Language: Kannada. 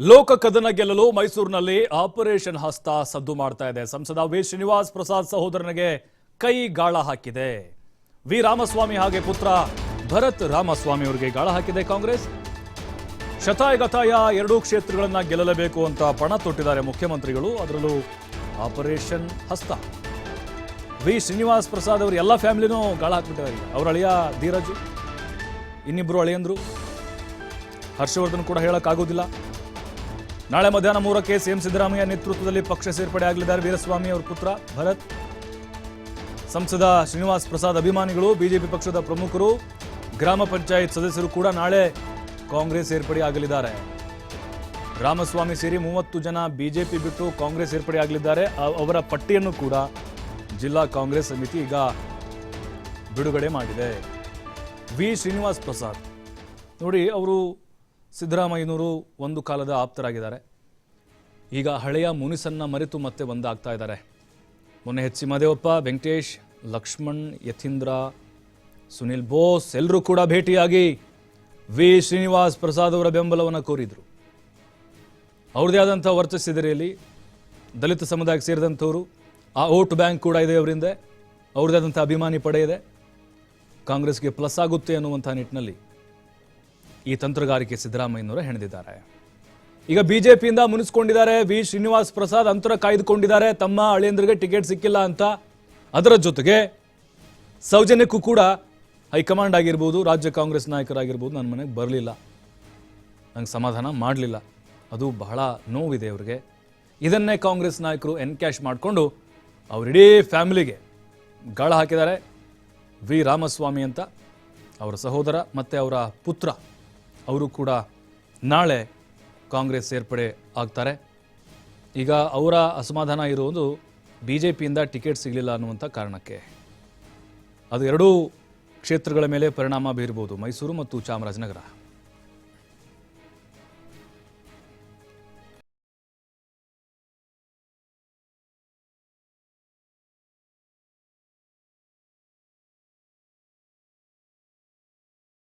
ಲೋಕ ಕದನ ಗೆಲ್ಲಲು ಮೈಸೂರಿನಲ್ಲಿ ಆಪರೇಷನ್ ಹಸ್ತ ಸದ್ದು ಮಾಡ್ತಾ ಇದೆ. ಸಂಸದ ವಿ. ಶ್ರೀನಿವಾಸ್ ಪ್ರಸಾದ್ ಸಹೋದರನಿಗೆ ಕೈ ಗಾಳ ಹಾಕಿದೆ. ವಿ. ರಾಮಸ್ವಾಮಿ ಹಾಗೆ ಪುತ್ರ ಭರತ್ ರಾಮಸ್ವಾಮಿ ಅವರಿಗೆ ಗಾಳ ಹಾಕಿದೆ ಕಾಂಗ್ರೆಸ್. ಶತಾಯಗತಾಯ ಎರಡೂ ಕ್ಷೇತ್ರಗಳನ್ನ ಗೆಲ್ಲಲೇಬೇಕು ಅಂತ ಪಣ ತೊಟ್ಟಿದ್ದಾರೆ ಮುಖ್ಯಮಂತ್ರಿಗಳು. ಅದರಲ್ಲೂ ಆಪರೇಷನ್ ಹಸ್ತ. ವಿ. ಶ್ರೀನಿವಾಸ್ ಪ್ರಸಾದ್ ಅವರು ಎಲ್ಲ ಫ್ಯಾಮಿಲಿನೂ ಗಾಳ ಹಾಕ್ಬಿಟ್ಟಿದ್ದಾರೆ. ಅವರ ಅಳಿಯ ಧೀರಜ್, ಇನ್ನಿಬ್ರು ಅಳಿಯಂದ್ರು. ಹರ್ಷವರ್ಧನ್ ಕೂಡ ಹೇಳಕ್ಕಾಗೋದಿಲ್ಲ ನಾಳೆ ಮಧ್ಯಾಹ್ನ ಮೂರಕ್ಕೆ ಸಿಎಂ ಸಿದ್ದರಾಮಯ್ಯ ನೇತೃತ್ವದಲ್ಲಿ ಪಕ್ಷ ಸೇರ್ಪಡೆ ಆಗಲಿದ್ದಾರೆ. ವೀರಸ್ವಾಮಿ ಅವರ ಪುತ್ರ ಭರತ್. ಸಂಸದ ಶ್ರೀನಿವಾಸ್ ಪ್ರಸಾದ್ ಅಭಿಮಾನಿಗಳು, ಬಿಜೆಪಿ ಪಕ್ಷದ ಪ್ರಮುಖರು, ಗ್ರಾಮ ಪಂಚಾಯತ್ ಸದಸ್ಯರು ಕೂಡ ನಾಳೆ ಕಾಂಗ್ರೆಸ್ ಸೇರ್ಪಡೆ ಆಗಲಿದ್ದಾರೆ. ರಾಮಸ್ವಾಮಿ ಸೇರಿ ಮೂವತ್ತು ಜನ ಬಿಜೆಪಿ ಬಿಟ್ಟು ಕಾಂಗ್ರೆಸ್ ಸೇರ್ಪಡೆ ಆಗಲಿದ್ದಾರೆ. ಅವರ ಪಟ್ಟಿಯನ್ನು ಕೂಡ ಜಿಲ್ಲಾ ಕಾಂಗ್ರೆಸ್ ಸಮಿತಿ ಈಗ ಬಿಡುಗಡೆ ಮಾಡಿದೆ. ವಿ ಶ್ರೀನಿವಾಸ್ ಪ್ರಸಾದ್. ನೋಡಿ, ಅವರು ಸಿದ್ದರಾಮಯ್ಯನವರು ಒಂದು ಕಾಲದ ಆಪ್ತರಾಗಿದ್ದಾರೆ. ಈಗ ಹಳೆಯ ಮುನಿಸನ್ನ ಮರೆತು ಮತ್ತೆ ಒಂದಾಗ್ತಾ ಇದ್ದಾರೆ. ಮೊನ್ನೆ ಎಚ್ ಸಿ ಮಹದೇವಪ್ಪ ವೆಂಕಟೇಶ್, ಲಕ್ಷ್ಮಣ್ ಯಥೀಂದ್ರ ಸುನಿಲ್ ಬೋಸ್ ಎಲ್ಲರೂ ಕೂಡ ಭೇಟಿಯಾಗಿ ವಿ. ಶ್ರೀನಿವಾಸ್ ಪ್ರಸಾದ್ ಅವರ ಬೆಂಬಲವನ್ನು ಕೋರಿದರು. ಅವ್ರದ್ದೇ ಆದಂಥ ವರ್ಚಸ್ಸಿದರೆಯಲ್ಲಿ ದಲಿತ ಸಮುದಾಯಕ್ಕೆ ಸೇರಿದಂಥವರು, ಆ ಓಟ್ ಬ್ಯಾಂಕ್ ಕೂಡ ಇದೆ ಅವರಿಂದ, ಅವ್ರದ್ದೇ ಆದಂಥ ಅಭಿಮಾನಿ ಪಡೆ ಇದೆ. ಕಾಂಗ್ರೆಸ್ಗೆ ಪ್ಲಸ್ ಆಗುತ್ತೆ ಅನ್ನುವಂಥ ನಿಟ್ಟಿನಲ್ಲಿ ಈ ತಂತ್ರಗಾರಿಕೆ ಸಿದ್ದರಾಮಯ್ಯನವರು ಹೆಣೆದಿದ್ದಾರೆ. ಈಗ ಬಿಜೆಪಿಯಿಂದ ಮುನಿಸ್ಕೊಂಡಿದ್ದಾರೆ ವಿ. ಶ್ರೀನಿವಾಸ್ ಪ್ರಸಾದ್ ಅಂತರ ಕಾಯ್ದುಕೊಂಡಿದ್ದಾರೆ. ತಮ್ಮ ಅಳಿಯಂದ್ರಿಗೆ ಟಿಕೆಟ್ ಸಿಕ್ಕಿಲ್ಲ ಅಂತ. ಅದರ ಜೊತೆಗೆ ಸೌಜನ್ಯಕ್ಕೂ ಕೂಡ ಹೈಕಮಾಂಡ್ ಆಗಿರ್ಬೋದು, ರಾಜ್ಯ ಕಾಂಗ್ರೆಸ್ ನಾಯಕರಾಗಿರ್ಬೋದು ನನ್ನ ಮನೆಗೆ ಬರಲಿಲ್ಲ. ನಂಗೆ ಸಮಾಧಾನ ಮಾಡಲಿಲ್ಲ. ಅದು ಬಹಳ ನೋವಿದೆ ಅವ್ರಿಗೆ. ಇದನ್ನೇ ಕಾಂಗ್ರೆಸ್ ನಾಯಕರು ಎನ್ಕ್ಯಾಶ್ ಮಾಡಿಕೊಂಡು ಅವರಿಡೀ ಫ್ಯಾಮಿಲಿಗೆ ಗಾಳ ಹಾಕಿದ್ದಾರೆ. ವಿ. ರಾಮಸ್ವಾಮಿ ಅಂತ ಅವರ ಸಹೋದರ ಮತ್ತು ಅವರ ಪುತ್ರ. ಅವರು ಕೂಡ ನಾಳೆ ಕಾಂಗ್ರೆಸ್ ಸೇರ್ಪಡೆ ಆಗ್ತಾರೆ. ಈಗ ಅವರ ಅಸಮಾಧಾನ ಇರುವುದು ಬಿ ಜೆ ಪಿಯಿಂದ ಟಿಕೆಟ್ ಸಿಗಲಿಲ್ಲ ಅನ್ನುವಂಥ ಕಾರಣಕ್ಕೆ. ಅದು ಎರಡೂ ಕ್ಷೇತ್ರಗಳ ಮೇಲೆ ಪರಿಣಾಮ ಬೀರ್ಬೋದು ಮೈಸೂರು ಮತ್ತು ಚಾಮರಾಜನಗರ.